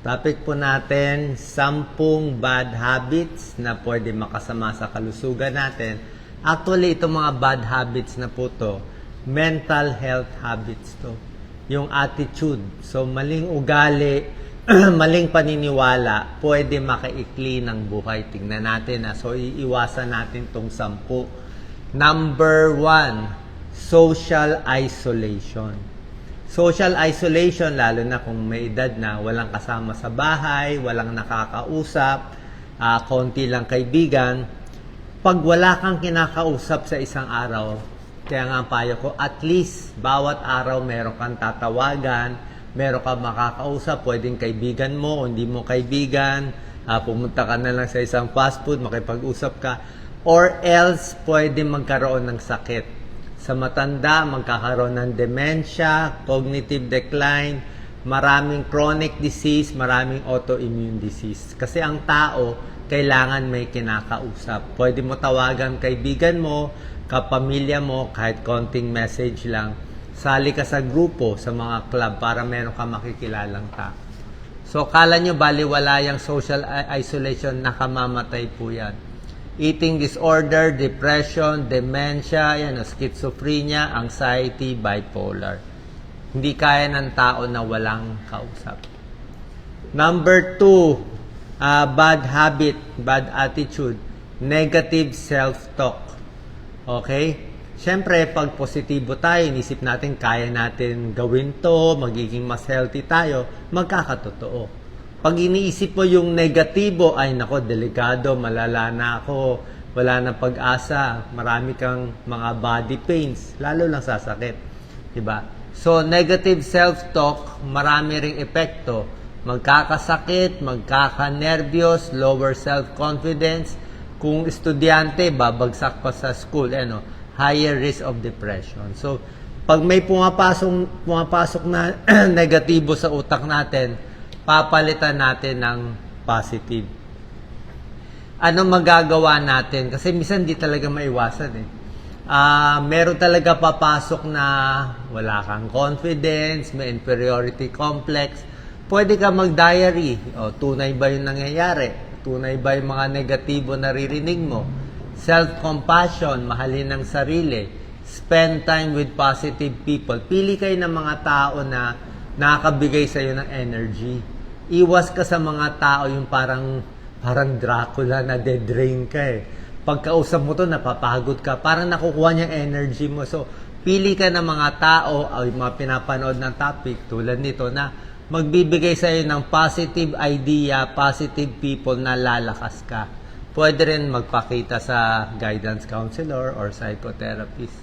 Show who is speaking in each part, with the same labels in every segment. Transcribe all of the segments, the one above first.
Speaker 1: Topic po natin, sampung bad habits na pwede makasama sa kalusugan natin. Actually, itong mga bad habits na po to, mental health habits to. Yung attitude. So, maling ugali, maling paniniwala, pwede makaikli ng buhay. Tingnan natin na. So, iiwasan natin tong sampu. Number one, social isolation. Social isolation, lalo na kung may edad na, walang kasama sa bahay, walang nakakausap, ah, konti lang kaibigan. Pag wala kang kinakausap sa isang araw, kaya nga payo ko, at least bawat araw meron kang tatawagan, meron kang makakausap, pwedeng kaibigan mo o hindi mo kaibigan, ah, pumunta ka na lang sa isang fast food, makipag-usap ka, or else pwede magkaroon ng sakit sa matanda, magkakaroon ng dementia, cognitive decline, maraming chronic disease, maraming autoimmune disease. Kasi ang tao, kailangan may kinakausap. Pwede mo tawagan kaibigan mo, kapamilya mo, kahit konting message lang. Sali ka sa grupo, sa mga club, para meron ka makikilalang tao. So, kala nyo baliwala yung social isolation, nakamamatay po yan eating disorder, depression, dementia, yan, schizophrenia, anxiety, bipolar. Hindi kaya ng tao na walang kausap. Number two, ah, bad habit, bad attitude, negative self-talk. Okay? Siyempre, pag positibo tayo, inisip natin kaya natin gawin to, magiging mas healthy tayo, magkakatotoo. Pag iniisip mo yung negatibo, ay nako, delikado, malala na ako, wala na pag-asa, marami kang mga body pains, lalo lang sasakit. Diba? So, negative self-talk, marami ring epekto. Magkakasakit, magkakanervyos, lower self-confidence. Kung estudyante, babagsak pa sa school, ano, higher risk of depression. So, pag may pumapasok, pumapasok na negatibo sa utak natin, papalitan natin ng positive. Ano magagawa natin? Kasi minsan di talaga maiwasan eh. Ah, meron talaga papasok na wala kang confidence, may inferiority complex. Pwede ka mag-diary. O, tunay ba yung nangyayari? Tunay ba yung mga negatibo naririnig mo? Self-compassion, mahalin ng sarili. Spend time with positive people. Pili kayo ng mga tao na nakakabigay sa iyo ng energy. Iwas ka sa mga tao yung parang parang Dracula na dead drain ka eh. Pagkausap mo to, napapagod ka. Parang nakukuha niya energy mo. So, pili ka ng mga tao o mga pinapanood ng topic tulad nito na magbibigay sa iyo ng positive idea, positive people na lalakas ka. Pwede rin magpakita sa guidance counselor or psychotherapist.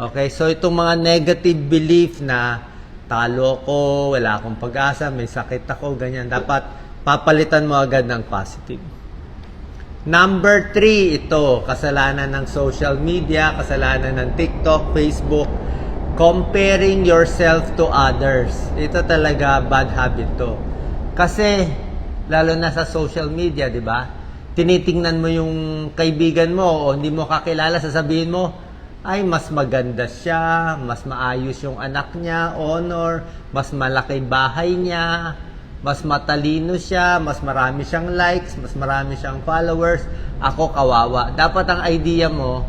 Speaker 1: Okay, so itong mga negative belief na talo ko, wala akong pag-asa, may sakit ako, ganyan. Dapat papalitan mo agad ng positive. Number three, ito, kasalanan ng social media, kasalanan ng TikTok, Facebook, comparing yourself to others. Ito talaga bad habit to. Kasi, lalo na sa social media, di ba? Tinitingnan mo yung kaibigan mo o hindi mo kakilala, sasabihin mo, ay mas maganda siya, mas maayos yung anak niya, honor, mas malaki bahay niya, mas matalino siya, mas marami siyang likes, mas marami siyang followers, ako kawawa. Dapat ang idea mo,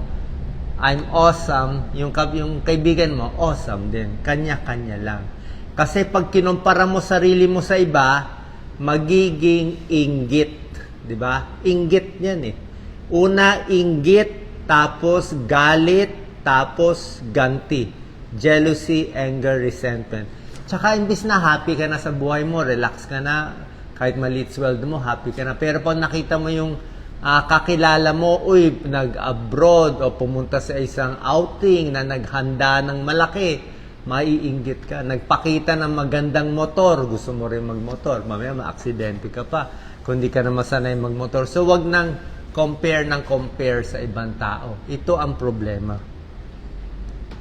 Speaker 1: I'm awesome, yung, yung kaibigan mo, awesome din. Kanya-kanya lang. Kasi pag kinumpara mo sarili mo sa iba, magiging inggit. Ba? Inggit yan eh. Una, inggit, tapos galit, tapos ganti. Jealousy, anger, resentment. Tsaka imbis na happy ka na sa buhay mo, relax ka na, kahit maliit sweldo mo, happy ka na. Pero pag nakita mo yung ah, kakilala mo, uy, nag-abroad o pumunta sa isang outing na naghanda ng malaki, maiinggit ka. Nagpakita ng magandang motor, gusto mo rin magmotor, mamaya ma-aksidente ka pa kung di ka na masanay magmotor. So, wag nang compare ng compare sa ibang tao. Ito ang problema.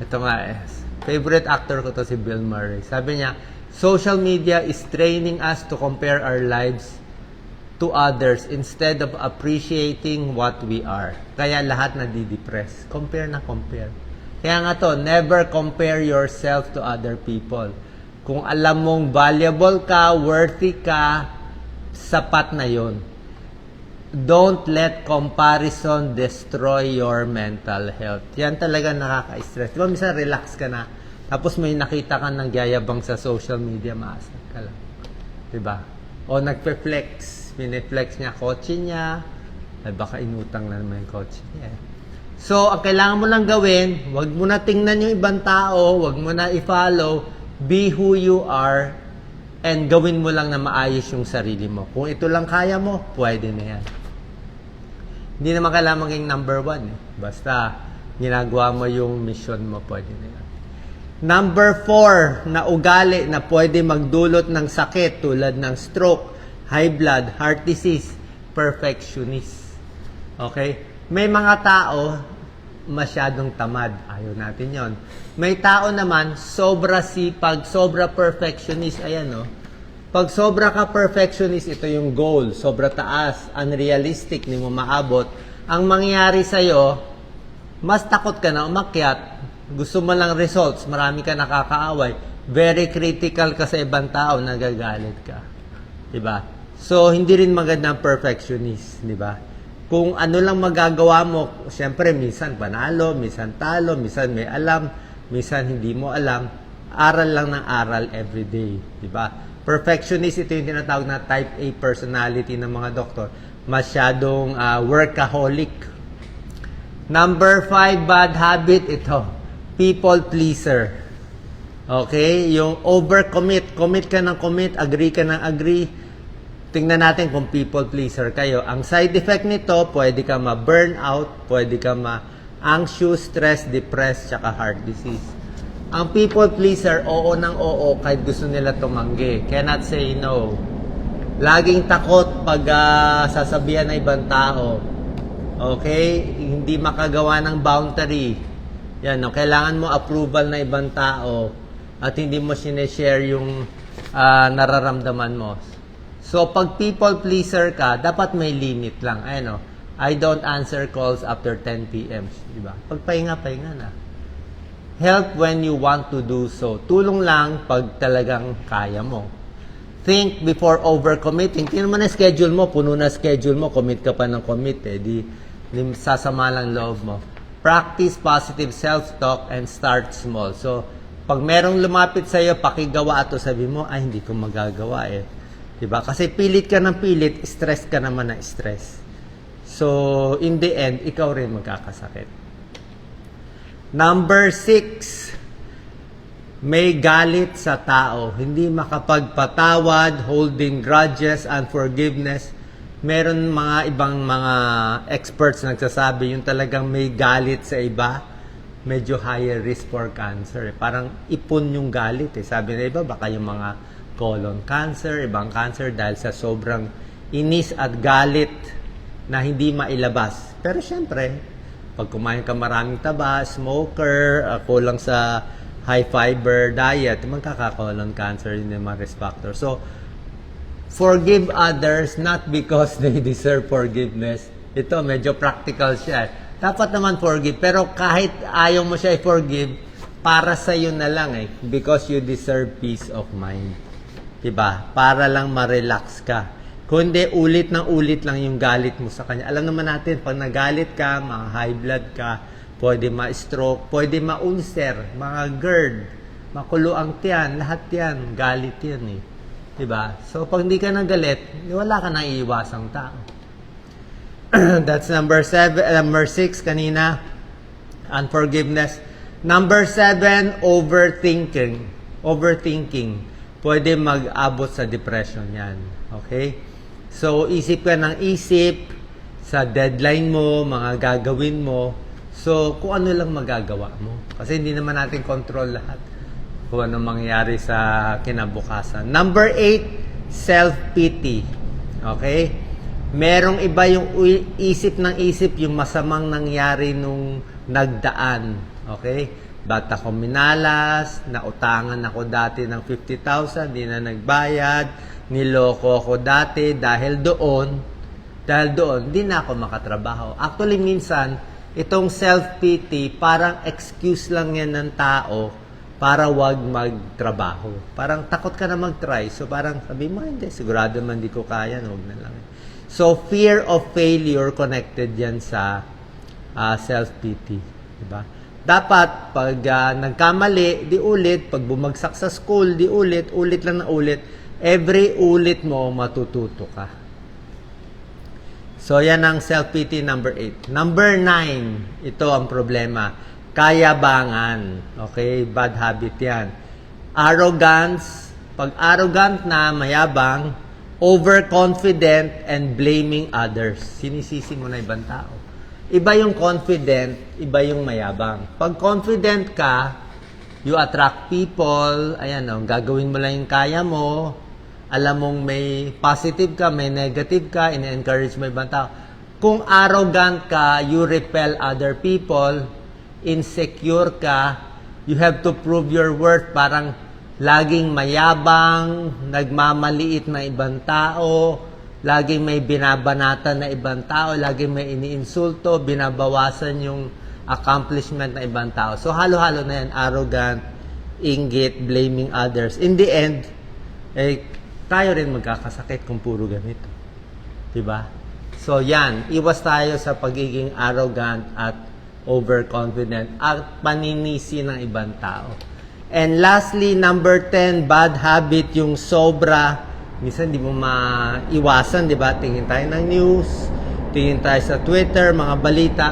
Speaker 1: Ito nga eh. Favorite actor ko to si Bill Murray. Sabi niya, social media is training us to compare our lives to others instead of appreciating what we are. Kaya lahat nadidepress. Compare na compare. Kaya nga to, never compare yourself to other people. Kung alam mong valuable ka, worthy ka, sapat na yon. Don't let comparison destroy your mental health. Yan talaga nakaka-stress. Di ba, minsan relax ka na. Tapos may nakita ka ng gyayabang sa social media, maasar ka lang. Di ba? O nagpe-flex. Pineflex niya kotse niya. Ay baka inutang na naman yung kotse niya. So, ang kailangan mo lang gawin, wag mo na tingnan yung ibang tao, wag mo na i-follow, be who you are, and gawin mo lang na maayos yung sarili mo. Kung ito lang kaya mo, pwede na yan. Hindi naman kailangan maging number one. Eh. Basta, ginagawa mo yung mission mo, pwede yan. Number four, na ugali na pwede magdulot ng sakit tulad ng stroke, high blood, heart disease, perfectionist. Okay? May mga tao masyadong tamad. Ayaw natin yon. May tao naman, sobra sipag, sobra perfectionist. Ayan, no? Pag sobra ka perfectionist, ito yung goal. Sobra taas, unrealistic, ni mo maabot. Ang mangyayari sa'yo, mas takot ka na umakyat. Gusto mo lang results, marami ka nakakaaway. Very critical ka sa ibang tao, nagagalit ka. ba? So, hindi rin maganda ang perfectionist, 'di ba? Kung ano lang magagawa mo, siyempre minsan panalo, minsan talo, minsan may alam, minsan hindi mo alam. Aral lang ng aral every day, 'di ba? Perfectionist ito yung tinatawag na type A personality ng mga doktor. Masyadong ah, workaholic, Number five, bad habit, ito. People pleaser. Okay? Yung overcommit. Commit ka ng commit, agree ka ng agree. Tingnan natin kung people pleaser kayo. Ang side effect nito, pwede ka ma-burn out, pwede ka ma-anxious, stress, depressed, tsaka heart disease. Ang people pleaser, oo ng oo kahit gusto nila tumanggi. Cannot say no. Laging takot pag ah, sasabihan ng ibang tao. Okay? Hindi makagawa ng boundary. Yan, no? kailangan mo approval ng ibang tao at hindi mo sineshare yung ah, nararamdaman mo. So, pag people pleaser ka, dapat may limit lang. Ayan, no? I don't answer calls after 10 p.m. Di ba? Pag pahinga, pahinga na. Help when you want to do so. Tulong lang pag talagang kaya mo. Think before overcommitting. Tingnan mo na schedule mo, puno na schedule mo, commit ka pa ng commit eh. Di, di sasama lang loob mo. Practice positive self-talk and start small. So, pag merong lumapit sa iyo, pakigawa ato sabi mo, ay hindi ko magagawa eh. 'Di ba? Kasi pilit ka ng pilit, stress ka naman ng stress. So, in the end, ikaw rin magkakasakit. Number six, may galit sa tao, hindi makapagpatawad, holding grudges, unforgiveness. Meron mga ibang mga experts nagsasabi yung talagang may galit sa iba, medyo higher risk for cancer. Parang ipon yung galit eh. Sabi na iba, baka yung mga colon cancer, ibang cancer dahil sa sobrang inis at galit na hindi mailabas. Pero syempre, pag kumain ka maraming taba, smoker, uh, kulang sa high fiber diet, magkaka-colon cancer yun yung mga risk factor. So, forgive others not because they deserve forgiveness. Ito, medyo practical siya. Dapat naman forgive, pero kahit ayaw mo siya i-forgive, para sa iyo na lang eh, because you deserve peace of mind. 'Di ba? Para lang ma-relax ka. Kundi ulit ng ulit lang yung galit mo sa kanya. Alam naman natin, pag nagalit ka, mga high blood ka, pwede ma-stroke, pwede ma-ulcer, mga GERD, makulo ang tiyan, lahat yan, galit yan eh. 'Di ba? So pag hindi ka nagalit, wala ka nang iiwasang tao. That's number seven, number six kanina, unforgiveness. Number seven, overthinking. Overthinking. Pwede mag-abot sa depression yan. Okay? So, isip ka ng isip sa deadline mo, mga gagawin mo. So, kung ano lang magagawa mo. Kasi hindi naman natin control lahat kung ano mangyayari sa kinabukasan. Number eight, self-pity. Okay? Merong iba yung isip ng isip yung masamang nangyari nung nagdaan. Okay? Ba't ako minalas, nautangan ako dati ng 50,000, di na nagbayad, niloko ako dati dahil doon, dahil doon, di na ako makatrabaho. Actually, minsan, itong self-pity, parang excuse lang yan ng tao para wag magtrabaho. Parang takot ka na mag-try. So parang sabi mo, hindi, sigurado man di ko kaya, no, wag na lang. So fear of failure connected yan sa ah, self-pity. Diba? Dapat, pag ah, nagkamali, di ulit. Pag bumagsak sa school, di ulit. Ulit lang na ulit. Every ulit mo, matututo ka. So, yan ang self-pity number 8. Number 9, ito ang problema. Kayabangan. Okay? Bad habit yan. Arrogance. Pag arrogant na, mayabang, overconfident, and blaming others. Sinisisi mo na ibang tao. Iba yung confident, iba yung mayabang. Pag confident ka, you attract people, ayan o, gagawin mo lang yung kaya mo, alam mong may positive ka, may negative ka, in-encourage mo ibang tao. Kung arrogant ka, you repel other people, insecure ka, you have to prove your worth, parang laging mayabang, nagmamaliit na ibang tao, laging may binabanatan na ibang tao, laging may iniinsulto, binabawasan yung accomplishment na ibang tao. So halo-halo na yan, arrogant, inggit, blaming others. In the end, eh, tayo rin magkakasakit kung puro ganito. Diba? So yan, iwas tayo sa pagiging arrogant at overconfident at paninisi ng ibang tao. And lastly, number 10, bad habit, yung sobra. Minsan di mo maiwasan, di ba? Tingin tayo ng news, tingin tayo sa Twitter, mga balita.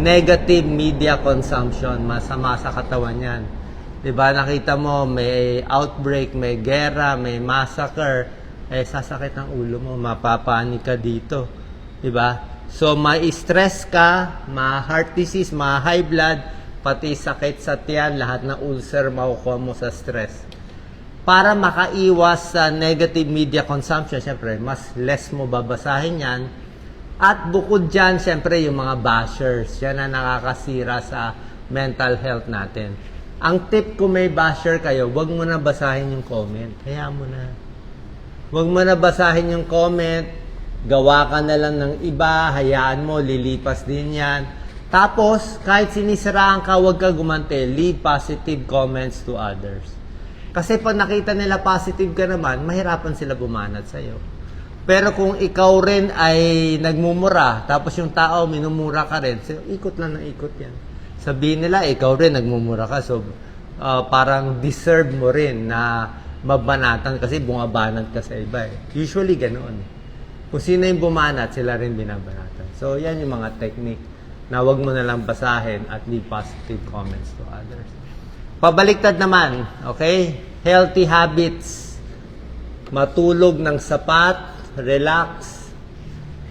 Speaker 1: Negative media consumption, masama sa katawan yan. Di ba? Nakita mo, may outbreak, may gera, may massacre. Eh, sasakit ang ulo mo, mapapanik ka dito. Di ba? So, ma-stress ka, ma-heart disease, ma-high blood, pati sakit sa tiyan, lahat ng ulcer makukuha mo sa stress. Para makaiwas sa negative media consumption, syempre, mas less mo babasahin yan. At bukod dyan, syempre, yung mga bashers, yan ang nakakasira sa mental health natin. Ang tip kung may basher kayo, wag mo na basahin yung comment. Kaya mo na. Wag mo na basahin yung comment. Gawa ka na lang ng iba. Hayaan mo, lilipas din yan. Tapos, kahit sinisiraan ka, wag ka gumante. Leave positive comments to others. Kasi pag nakita nila positive ka naman, mahirapan sila bumanat sa'yo. Pero kung ikaw rin ay nagmumura, tapos yung tao minumura ka rin, so, ikot lang ng ikot yan. Sabihin nila, ikaw rin nagmumura ka, so uh, parang deserve mo rin na mabanatan kasi bumabanat ka sa iba eh. Usually ganoon. Kung sino yung bumanat, sila rin binabanatan. So yan yung mga technique na wag mo na lang basahin at leave positive comments to others. Pabaliktad naman, okay? Healthy habits. Matulog ng sapat, relax,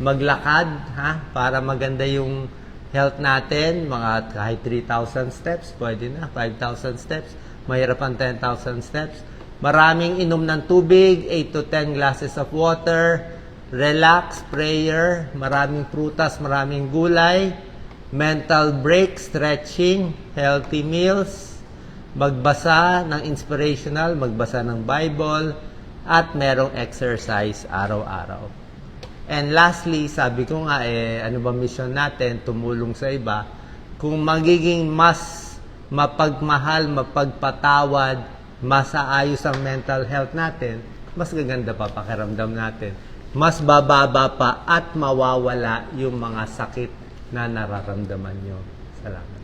Speaker 1: maglakad, ha? Para maganda yung health natin, mga kahit 3,000 steps, pwede na, 5,000 steps, mahirap ang 10,000 steps. Maraming inom ng tubig, 8 to 10 glasses of water, relax, prayer, maraming prutas, maraming gulay, mental break, stretching, healthy meals, magbasa ng inspirational, magbasa ng Bible, at merong exercise araw-araw. And lastly, sabi ko nga, eh, ano ba mission natin? Tumulong sa iba. Kung magiging mas mapagmahal, mapagpatawad, mas aayos ang mental health natin, mas gaganda pa pakiramdam natin. Mas bababa pa at mawawala yung mga sakit na nararamdaman nyo. Salamat.